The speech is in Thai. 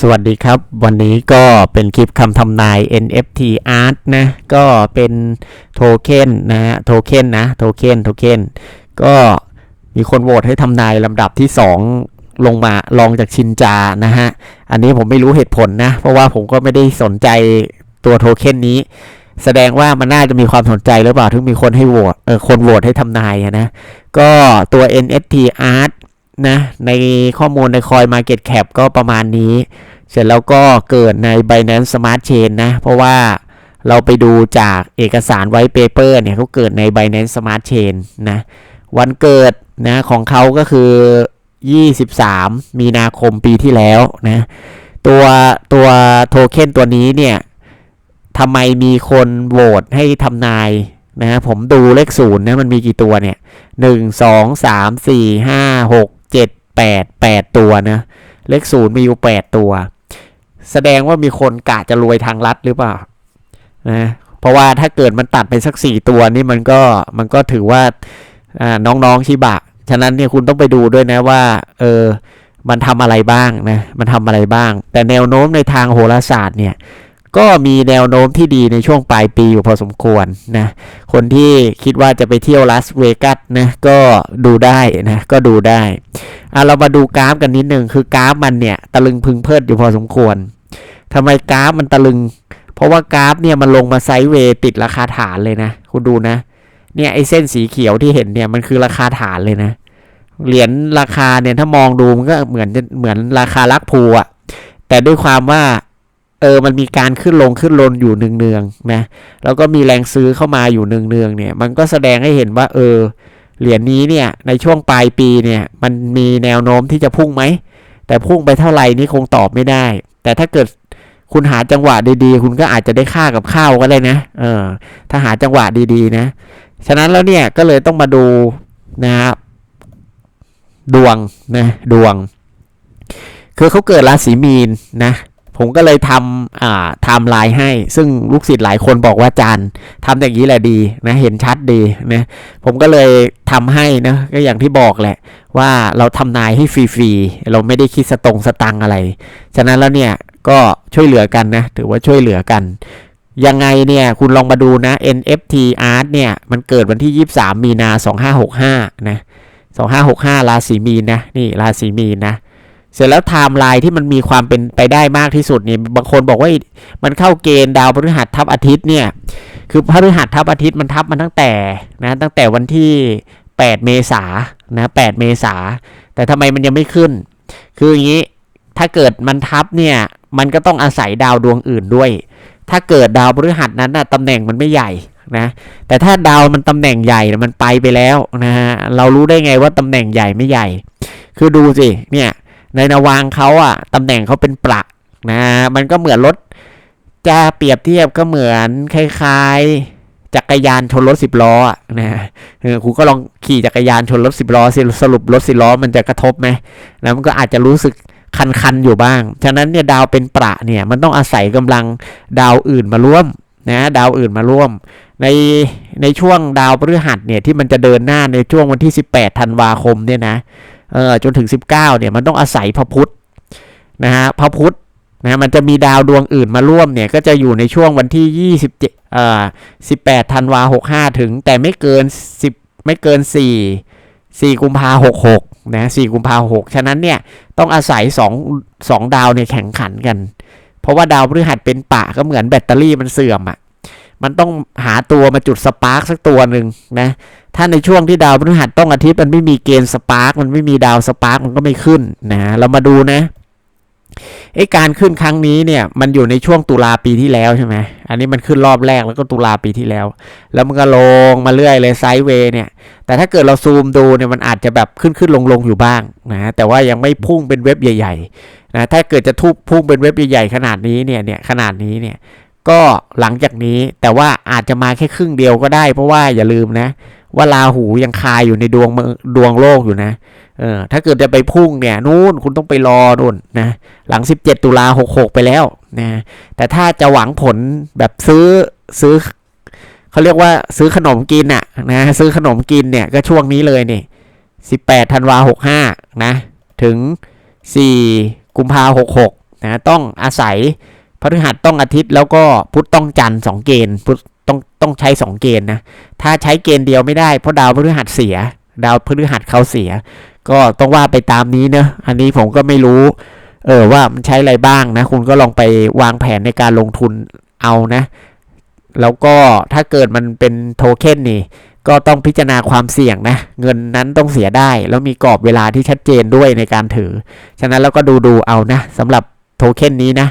สวัสดีครับ วันนี้ก็เป็นคลิปคำทำนาย NFT Art นะ ก็เป็นโทเค็นนะฮะโทเค็นนะโทเค็นโทเค็นก็มีคนโหวตให้ทำนายลำดับที่ 2 ลงมาลองจากชินจานะฮะ อันนี้ผมไม่รู้เหตุผลนะ เพราะว่าผมก็ไม่ได้สนใจตัวโทเค็นนี้ แสดงว่ามันน่าจะมีความสนใจหรือเปล่าถึงมีคนให้โหวตเออคนโหวตให้ทำนายนะ ก็ตัว NFT Art นะในข้อมูลใน Coin Market Cap ก็ประมาณนี้ เสร็จแล้วก็เกิดใน Binance Smart Chain นะ เพราะว่าเราไปดูจากเอกสารไว้เปเปอร์เนี่ยเขาเกิดใน Binance Smart Chain นะวันเกิดนะของเขาก็คือ 23 มีนาคมปีที่แล้วนะตัวตัวโทเค็นตัวนี้เนี่ยทำไมมีคนโหวตให้ทำนายนะผมดูเลขศูนย์นะมันมีกี่ตัวเนี่ยหนึ่งสองสามสี่ห้าหก เจ็ดแปดแปดตัวนะเลขศูนย์มีอยู่แปดตัว แสดงว่ามีคนกะจะรวยทางลัดหรือเปล่านะเพราะว่าถ้าเกิดมันตัดไปสักสี่ตัวนี่มันก็มันก็ถือว่าอ่าน้องๆชิบะ ฉะนั้นเนี่ยคุณต้องไปดูด้วยนะว่า เออมันทำอะไรบ้างนะ มันทำอะไรบ้าง แต่แนวโน้มในทางโหราศาสตร์เนี่ย ก็มีแนวโน้มที่ดีในช่วงปลายปีอยู่พอสมควรนะคนที่คิดว่าจะไปเที่ยวลาสเวกัสนะก็ดูได้นะก็ดูได้อะเรามาดูกราฟกันนิดนึงคือกราฟมันเนี่ยตะลึงพึงเพิดอยู่พอสมควรทำไมกราฟมันตะลึง เพราะว่ากราฟเนี่ยมันลงมาไซด์เวย์ติดราคาฐานเลยนะ คุณดูนะ เนี่ยไอเส้นสีเขียวที่เห็นเนี่ยมันคือราคาฐานเลยนะ เหรียญราคาเนี่ยถ้ามองดูมันก็เหมือนจะเหมือนราคาลักภูอะแต่ด้วยความว่า เออมันมีการขึ้นลงขึ้นลงอยู่เนืองๆนะแล้วก็มีแรงซื้อเข้ามาอยู่เนืองๆเนี่ย มันก็แสดงให้เห็นว่าเออเหรียญนี้เนี่ยในช่วงปลายปีเนี่ยมันมีแนวโน้มที่จะพุ่งไหม แต่พุ่งไปเท่าไหร่นี่คงตอบไม่ได้ แต่ถ้าเกิดคุณหาจังหวะดีๆ คุณก็อาจจะได้ค่ากับข้าวก็ได้นะ เออ ถ้าหาจังหวะดีๆนะ ฉะนั้นแล้วเนี่ยก็เลยต้องมาดูนะครับดวงนะดวง คือเขาเกิดราศีมีนนะ ผมก็เลยทำอ่าไทม์ไลน์ให้ ซึ่งลูกศิษย์หลายคนบอกว่าจารย์ทำอย่างนี้แหละดีนะเห็นชัดดีนะผมก็เลยทำให้นะก็อย่างที่บอกแหละ ว่าเราทำนายให้ฟรีๆเราไม่ได้คิดสตงสตังอะไร ฉะนั้นแล้วเนี่ยก็ช่วยเหลือกันนะถือว่าช่วยเหลือกันยังไงเนี่ยคุณลองมาดูนะ NFT Art เนี่ยมันเกิดวันที่ 23 มีนา 2565 นะ 2565 ราศีมีนนะ นี่ราศีมีนนะ เสร็จแล้วไทม์ไลน์ที่มันมีความเป็นไปได้มากที่สุดเนี่ยบางคนบอกว่ามันเข้าเกณฑ์ดาวพฤหัสทับอาทิตย์เนี่ยคือพฤหัสทับอาทิตย์มันทับมันตั้งแต่นะตั้งแต่วันที่ 8 เมษานะ8เมษาแต่ทำไมมันยังไม่ขึ้น คืออย่างนี้ถ้าเกิดมันทับเนี่ยมันก็ต้องอาศัยดาวดวงอื่นด้วย ถ้าเกิดดาวพฤหัสนั้นนะตำแหน่งมันไม่ใหญ่นะแต่ถ้าดาวมันตำแหน่งใหญ่น่ะมันไปไปแล้วนะฮะเรารู้ได้ไงว่าตำแหน่งใหญ่ไม่ใหญ่ คือดูสิเนี่ย ในนาวางเขาอะตำแหน่งเขาเป็นประนะมันก็เหมือนรถจะเปรียบเทียบก็เหมือนคล้ายๆจักรยานชนรถสิบล้ออะนะคุณก็ลองขี่จักรยานชนรถสิบล้อสิสรุปรถสิบล้อมันจะกระทบไหมแล้วมันก็อาจจะรู้สึกคันๆอยู่บ้าง ฉะนั้นเนี่ยดาวเป็นประเนี่ยมันต้องอาศัยกำลังดาวอื่นมาร่วมนะดาวอื่นมาร่วม ในในช่วงดาวพฤหัสเนี่ยที่มันจะเดินหน้าในช่วงวันที่ 18ธันวาคมเนี่ยนะ เออจนถึง 19เนี่ยมันต้องอาศัยพระพุธนะฮะพระพุธนะมันจะมีดาวดวงอื่นมาร่วมเนี่ยก็จะอยู่ในช่วงวันที่ 27เอ่อ18ธันวา65 ถึง แต่ไม่เกิน 10 ไม่เกิน 4 4 กุมภา66นะ4กุมภา6ฉะนั้นเนี่ยต้องอาศัย 2 2 ดาวเนี่ยแข่งขันกัน เพราะว่าดาวพฤหัสเป็นปะก็เหมือนแบตเตอรี่มันเสื่อมอะ่ะมันต้องหาตัวมาจุดสปาร์กสักตัวหนึ่งนะ ถ้าในช่วงที่ดาวพฤหัสต้องอาทิตย์มันไม่มีเกณฑ์สปาร์กมันไม่มีดาวสปาร์กมันก็ไม่ขึ้นนะเรามาดูนะไอการขึ้นครั้งนี้เนี่ยมันอยู่ในช่วงตุลาปีที่แล้วใช่ไหมอันนี้มันขึ้นรอบแรกแล้วก็ตุลาปีที่แล้ว แล้วมันก็ลงมาเรื่อยเลยไซด์เวย์เนี่ย แต่ถ้าเกิดเราซูมดูเนี่ยมันอาจจะแบบขึ้นขึ้นลงลงอยู่บ้างนะแต่ว่ายังไม่พุ่งเป็นเว็บใหญ่ๆนะถ้าเกิดจะทุบพุ่งเป็นเว็บใหญ่ๆขนาดนี้เนี่ยเนี่ยขนาดนี้เนี่ยก็หลังจากนี้แต่ว่าอาจจะมาแค่ครึ่งเดียวก็ได้ เพราะว่าอย่าลืมนะ ว่าราหูยังคายอยู่ในดวงดวงโลกอยู่นะ เออ ถ้าเกิดจะไปพุ่งเนี่ยนู่นคุณต้องไปรอนู่นนะ หลัง 17 ตุลา66 ไปแล้วนะ แต่ถ้าจะหวังผลแบบซื้อซื้อเขาเรียกว่าซื้อขนมกินอะนะซื้อขนมกินเนี่ยก็ช่วงนี้เลยนี่ 18ธันวา65 นะ ถึง 4 กุมภา66 นะ ต้องอาศัยพฤหัสต้องอาทิตย์แล้วก็พุธต้องจันทร์สองเกณฑ์พุธ ต้องต้องใช้สองเกณฑ์นะ ถ้าใช้เกณฑ์เดียวไม่ได้เพราะดาวพฤหัสเสีย ดาวพฤหัสเขาเสีย ก็ต้องว่าไปตามนี้เนอะอันนี้ผมก็ไม่รู้ เออว่ามันใช้อะไรบ้างนะ คุณก็ลองไปวางแผนในการลงทุนเอานะ แล้วก็ถ้าเกิดมันเป็นโทเค็นนี่ ก็ต้องพิจารณาความเสี่ยงนะ เงินนั้นต้องเสียได้ แล้วมีกรอบเวลาที่ชัดเจนด้วยในการถือ ฉะนั้นเราก็ดูดูๆเอานะสำหรับโทเค็นนี้นะ